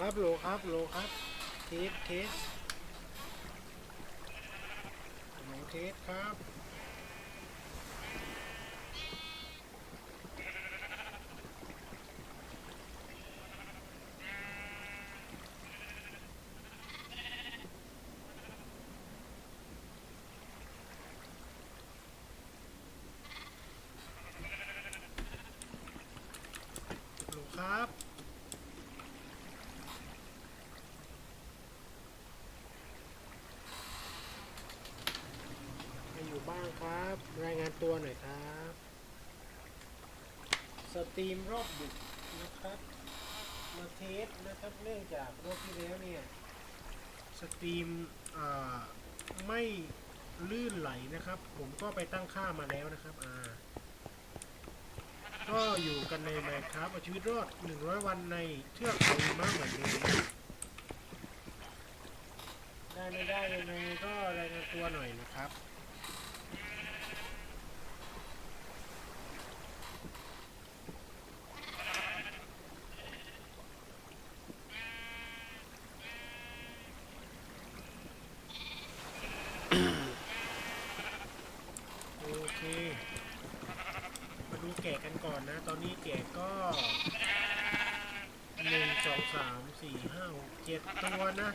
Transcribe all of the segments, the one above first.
ครับโหลครับโหลครับเทสเทสโหลเทสครับ โหลครับ มาอยู่บ้างครับ รานตัวหน่อยครับ สตรีมรอบดึกนะครับ มาเทสนะครับ เนื่องจากรอบที่แล้วเนี่ย สตรีมไม่ลื่นไหลนะครับ ผมก็ไปตั้งค่ามาแล้วนะครับอ่าก็อยู่กันใน Minecraft เอาชีวิตรอด 100 วันในเทือกเขาหิมะเหมือนเดิมได้ไม่ได้ยังไงก็รายงานตัวหน่อยนะครับ โอเค มาดูแกะกันก่อนนะ ตอนนี้แกะก็หนึ่งสองสามสี่ห้าหก เจ็ดตัวนะ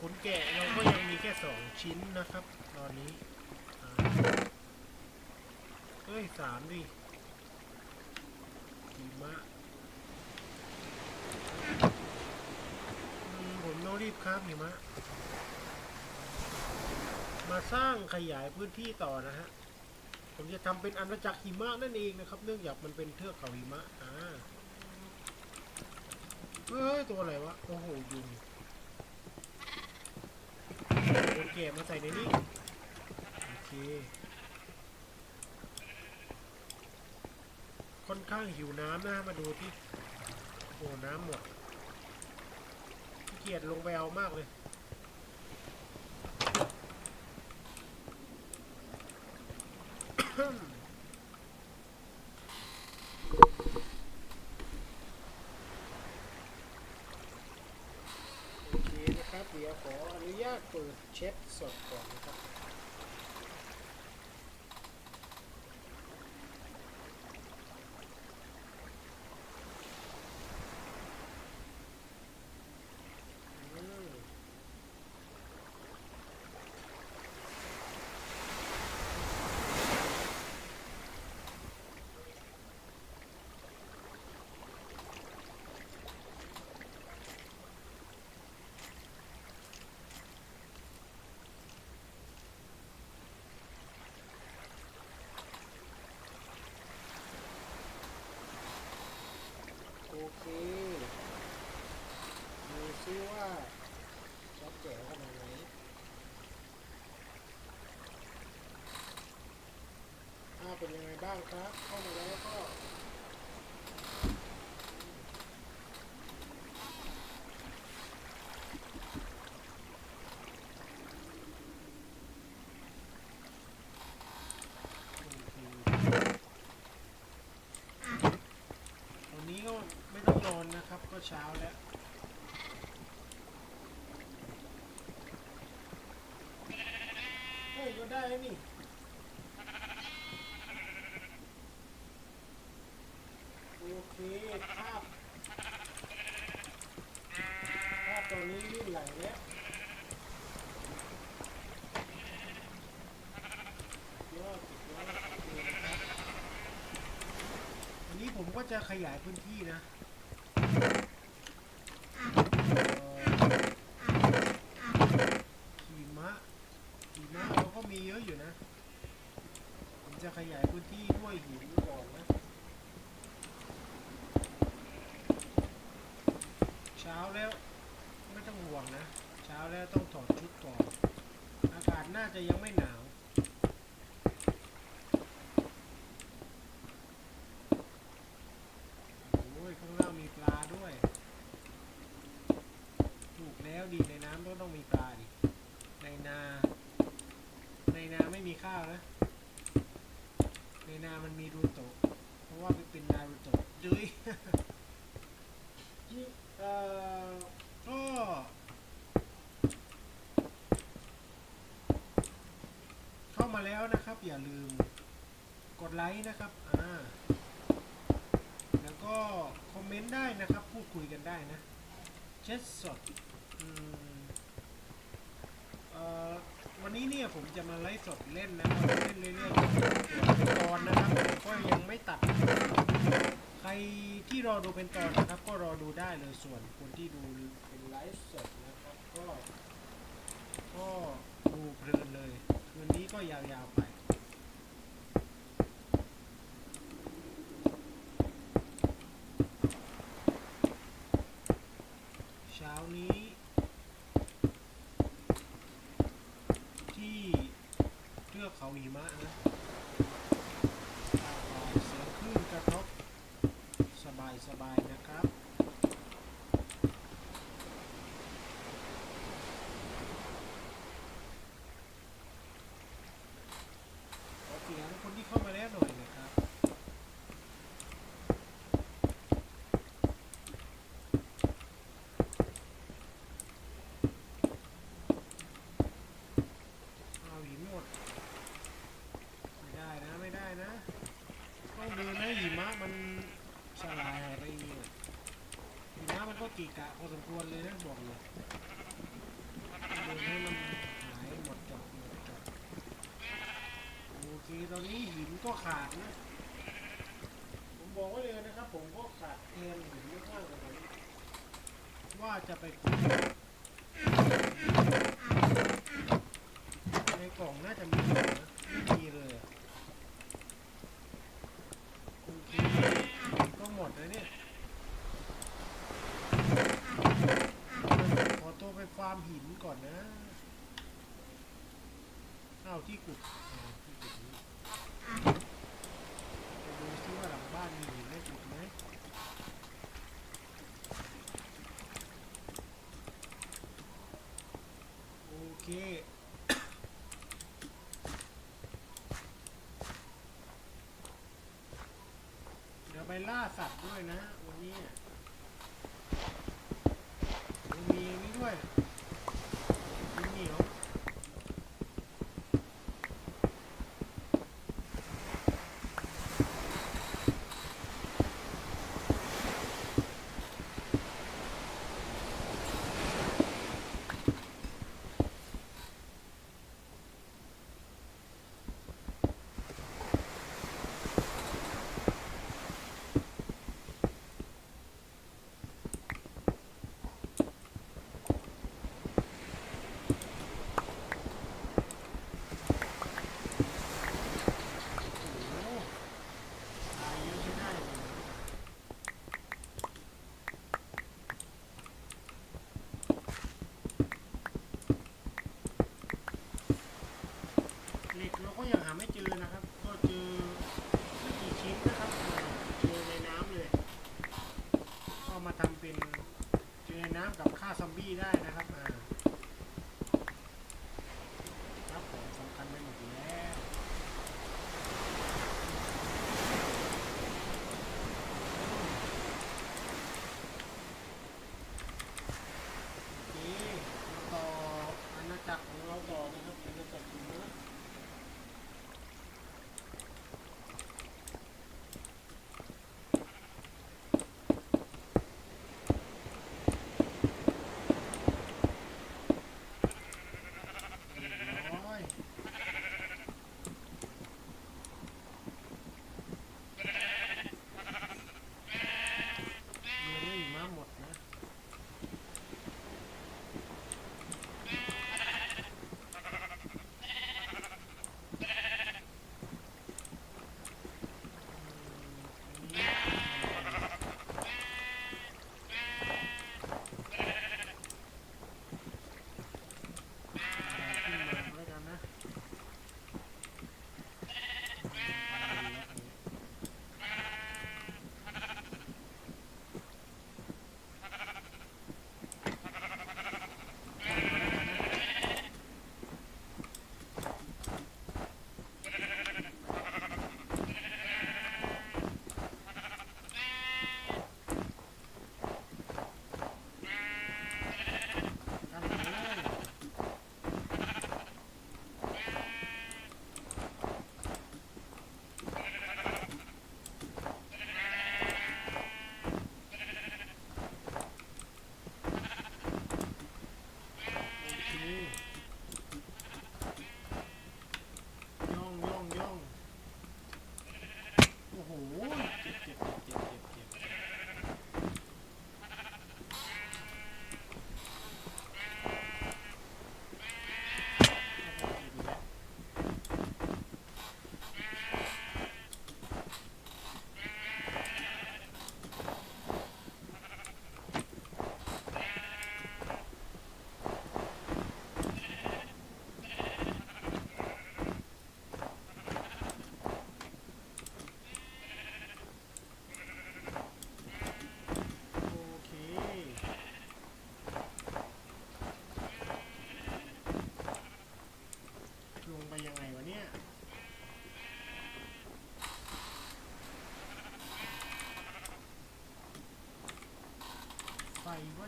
ขุนแกะเราก็ยังมีแค่สองชิ้นนะครับ ตอนนี้เอ้ยสามดิหิมะผมต้องรีบครับหิมะ มาสร้างขยายพื้นที่ต่อนะฮะ ผมจะทำเป็นอาณาจักรหิมะนั่นเองนะครับ เนื่องจากมันเป็นเทือกเขาหิมะอ่า เฮ้ย ตัวอะไรวะ โอ้โหยุงโอเคมาใส่ในนี้ โอเค ค่อนข้างหิวน้ำนะ มาดูที่ โอ้ น้ำหมดเกียจลงไปเอามากเลยโอเคนะครับ เดี๋ยวขออนุญาตเปิดเช็คสดก่อนนะครับ อืม โอเค ดูซิว่าจะแจ๋วขนาดไหน ถ้าเป็นยัง ได้ครับเข้ามาแล้วก็ตอนนี้ก็ไม่ต้องนอนนะครับ ก็เช้าแล้วเฮ้ยก็ได้นี่ โอเคภาพภาพ ตัวนี้ลื่นไหลแล้วยอดสุดยอดอเคนะครับวันนี้ผมก็จะขยายพื้นที่นะเอ่มะหิมะเราก็มีเยอะอยู่นะ ผมจะขยายพื้นที่ด้วยหินก่อนนะเช้าแล้ว ไม่ต้องห่วงนะ เช้าแล้วต้องถอดชุดก่อน อากาศน่าจะยังไม่หนาวโอ้ยข้างล่างมีปลาด้วย ถูกแล้วดีในน้ำก็ต้องมีปลาดิ ในนา ในนาไม่มีข้าวนะ ในนามันมีรูโตะราะว่าเป็นนารูโตะดุยที่เอ่อ เข้ามาแล้วนะครับ อย่าลืมกดไลค์นะครับอ่าแล้วก็คอมเมนต์ได้นะครับ พูดคุยกันได้นะเช็ดสดวันนี้เนี่ยผมจะมาไลฟ์สดเล่นนะครับเล่นเรื่อยๆตอนนะครับก็ยังไม่ตัด ใครที่รอดูเป็นตอนนะครับ ก็รอดูได้เลยส่วนคนที่ดู ฟ์สดนะครับก็ก็ดูเพลินเลยคืนนี้ก็ยาวๆไปเช้านี้ ที่เทือกเขาหิมะนะเสียงคลื่นกระทบสบายสบายๆนะครับ ขอเสียงคนที่เข้ามาแล้วหน่อยนะครับ เอาหินหมด ไม่ได้นะ ไม่ได้นะ ต้องเดินใหิมะมันสลายหายไปเองอะหิมะมันก็กีกะพอสมควรเลยนะบอกเลยเดินให้มันหายหมดจดหมดจดโอเคตอนนี้หินก็ขาดนะผมบอกไว้เลยนะครับ ผมก็ขาดแคลนหินมากเลยตอนนี้ว่าจะไปขุดในกล่องน่าจะมีนะ โอเคก็หมดแล้วเนี่ย ขอตัวไปฟาร์มหินก่อนนะอ้าว ที่กุดอ้าที่กุดนี้ไปดูซิว่าหลังบ้านมีหินให้กุดไหมโอเค เดี๋ยวไปล่าสัตว์ด้วยนะ วันนี้ มีนนี้ด้วยมีเหนียวโอ้โหตายเยอะใช้ได้เลยเหล็กเราก็ยังหา ไม่เจอ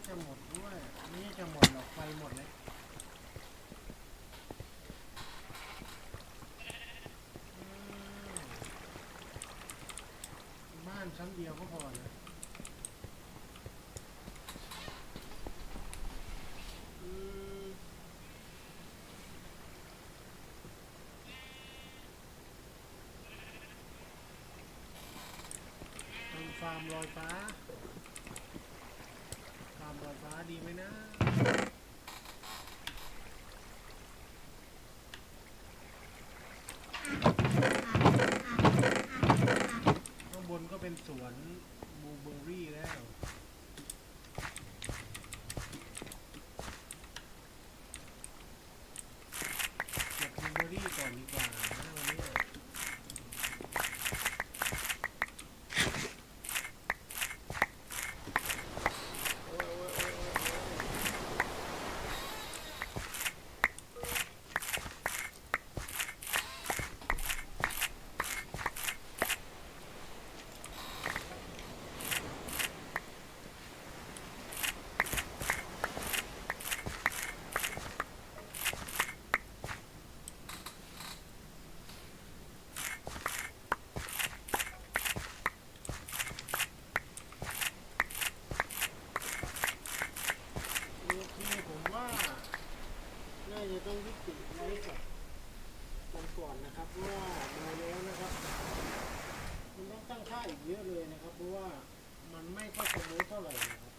จะหมดด้วยไม่จะหมดหรอกไฟหมดเลยบ้านชั้นเดียวก็พอนะอืมทำฟาร์มลอยฟ้า ฟาร์มลอยฟ้า ดีไหมนะ ว่าามาแล้วนะครับ มันต้องตั้งค่าอีกเยอะเลยนะครับ เพราะว่ามันไม่ค่อยสมูทเท่าไหร่นะครับ